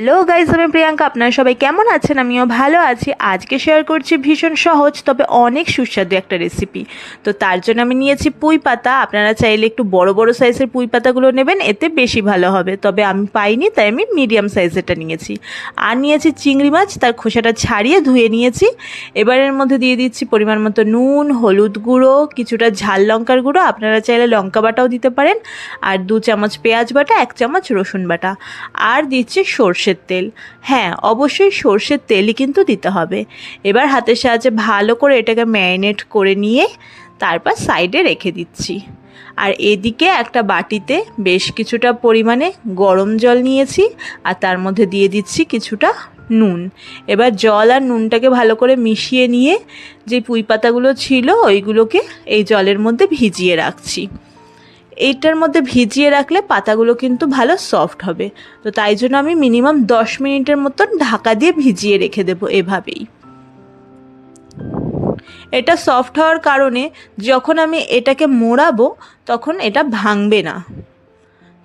Hello guys আমি প্রিয়াঙ্কা। আপনারা সবাই কেমন আছেন? আমিও ভালো আছি। আজকে শেয়ার করছি ভীষণ সহজ, তবে অনেক সুস্বাদু একটা রেসিপি তো তার জন্য আমি নিয়েছি পুঁই পাতা। আপনারা চাইলে একটু বড় বড় সাইজের পুঁই পাতাগুলো নেবেন, এতে বেশি ভালো হবে। তবে আমি পাইনি, তাই আমি মিডিয়াম সাইজেরটা নিয়েছি। আর নিয়েছি চিংড়ি মাছ, তার খোসাটা ছাড়িয়ে ধুয়ে নিয়েছি। এবারের মধ্যে দিয়ে দিচ্ছি পরিমাণ মতো নুন, হলুদ গুঁড়ো, কিছুটা ঝাল লঙ্কার গুঁড়ো। আপনারা চাইলে লঙ্কা বাটাও দিতে পারেন। আর দু চামচ পেঁয়াজ বাটা, এক চামচ রসুন বাটা। আর দিচ্ছি সর্ষের তেল। হ্যাঁ অবশ্যই সর্ষের তেলই কিন্তু দিতে হবে। এবার হাতের সাহায্যে ভালো করে এটাকে ম্যারিনেট করে নিয়ে তারপর সাইডে রেখে দিচ্ছি। আর এদিকে একটা বাটিতে বেশ কিছুটা পরিমাণে গরম জল নিয়েছি আর তার মধ্যে দিয়ে দিচ্ছি কিছুটা নুন। এবার জল আর নুনটাকে ভালো করে মিশিয়ে নিয়ে যে পুঁই পাতাগুলো ছিল ওইগুলোকে এই জলের মধ্যে ভিজিয়ে রাখছি। এইটার মধ্যে ভিজিয়ে রাখলে পাতাগুলো কিন্তু ভালো সফট হবে। তো তাই জন্য আমি মিনিমাম দশ মিনিটের মতন ঢাকা দিয়ে ভিজিয়ে রেখে দেবো এভাবেই। এটা সফট হওয়ার কারণে যখন আমি এটাকে মোড়াবো, তখন এটা ভাঙবে না।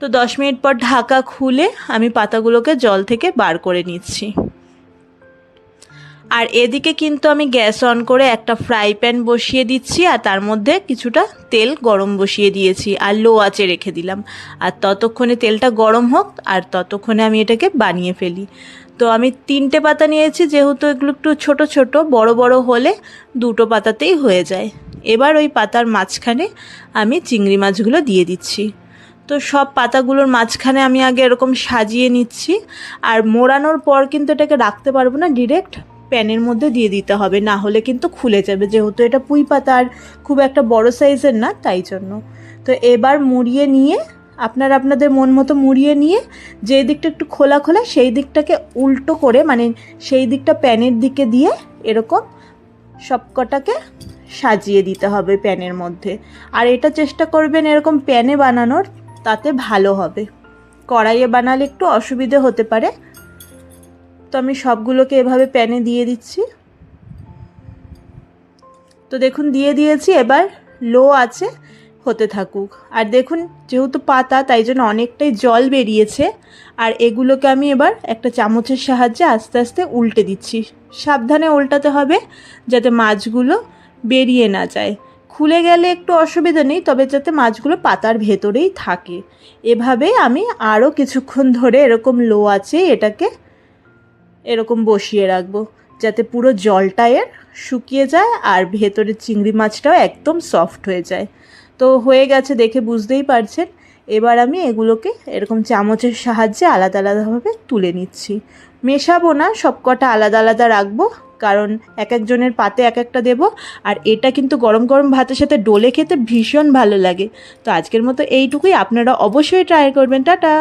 তো দশ মিনিট পর ঢাকা খুলে আমি পাতাগুলোকে জল থেকে বার করে নিচ্ছি। আর এদিকে কিন্তু আমি গ্যাস অন করে একটা ফ্রাই প্যান বসিয়ে দিচ্ছি, আর তার মধ্যে কিছুটা তেল গরম বসিয়ে দিয়েছি, আর লো আঁচে রেখে দিলাম। আর ততক্ষণে তেলটা গরম হোক, আর ততক্ষণে আমি এটাকে বানিয়ে ফেলি। তো আমি তিনটে পাতা নিয়েছি, যেহেতু এগুলো একটু ছোট ছোট, বড় বড় হলে দুটো পাতাতেই হয়ে যায়। এবার ওই পাতার মাঝখানে আমি চিংড়ি মাছগুলো দিয়ে দিচ্ছি। তো সব পাতাগুলোর মাঝখানে আমি আগে এরকম সাজিয়ে নিচ্ছি, আর মোড়ানোর পর কিন্তু এটাকে রাখতে পারব না ডিরেক্ট প্যানের মধ্যে দিয়ে দিতে হবে, না হলে কিন্তু খুলে যাবে। যেহেতু এটা পুঁই পাতা আর খুব একটা বড় সাইজের না, তাই জন্য। তো এবার মুড়িয়ে নিয়ে, আপনারা আপনাদের মন মতো মুড়িয়ে নিয়ে, যে দিকটা একটু খোলা খোলা, সেই দিকটাকে উল্টো করে মানে সেই দিকটা প্যানের দিকে দিয়ে এরকম সবকটাকে সাজিয়ে দিতে হবে প্যানের মধ্যে। আর এটা চেষ্টা করবেন এরকম প্যানে বানানোর, তাতে ভালো হবে। কড়াইয়ে বানালে একটু অসুবিধে হতে পারে। তো আমি সবগুলোকে এভাবে প্যানে দিয়ে দিচ্ছি। তো দেখুন, দিয়ে দিয়েছি। এবার লো আছে, হতে থাকুক। আর দেখুন, যেহেতু পাতা, তাই জন্য অনেকটাই জল বেরিয়েছে। আর এগুলোকে আমি এবার একটা চামচের সাহায্যে আস্তে আস্তে উল্টে দিচ্ছি। সাবধানে উল্টাতে হবে, যাতে মাছগুলো বেরিয়ে না যায়। খুলে গেলে একটু অসুবিধা নেই, তবে যাতে মাছগুলো পাতার ভেতরেই থাকে। এভাবে আমি আরও কিছুক্ষণ ধরে এরকম লো আছে, এটাকে এরকম বসিয়ে রাখব, যাতে পুরো জলটা এর শুকিয়ে যায় আর ভেতরের চিংড়ি মাছটাও একদম সফট হয়ে যায়। তো হয়ে গেছে দেখে বুঝতেই পারছেন। এবার আমি এগুলোকে এরকম চামচের সাহায্যে আলাদা আলাদাভাবে তুলে নিচ্ছি। মেশাবো না সব কটা আলাদা আলাদা রাখব, কারণ এক একজনের পাতে এক একটা দেবো, আর এটা কিন্তু গরম গরম ভাতের সাথে ডোলে খেতে ভীষণ ভালো লাগে। তো আজকের মতো এইটুকুই, আপনারা অবশ্যই ট্রাই করবেন। টাটা!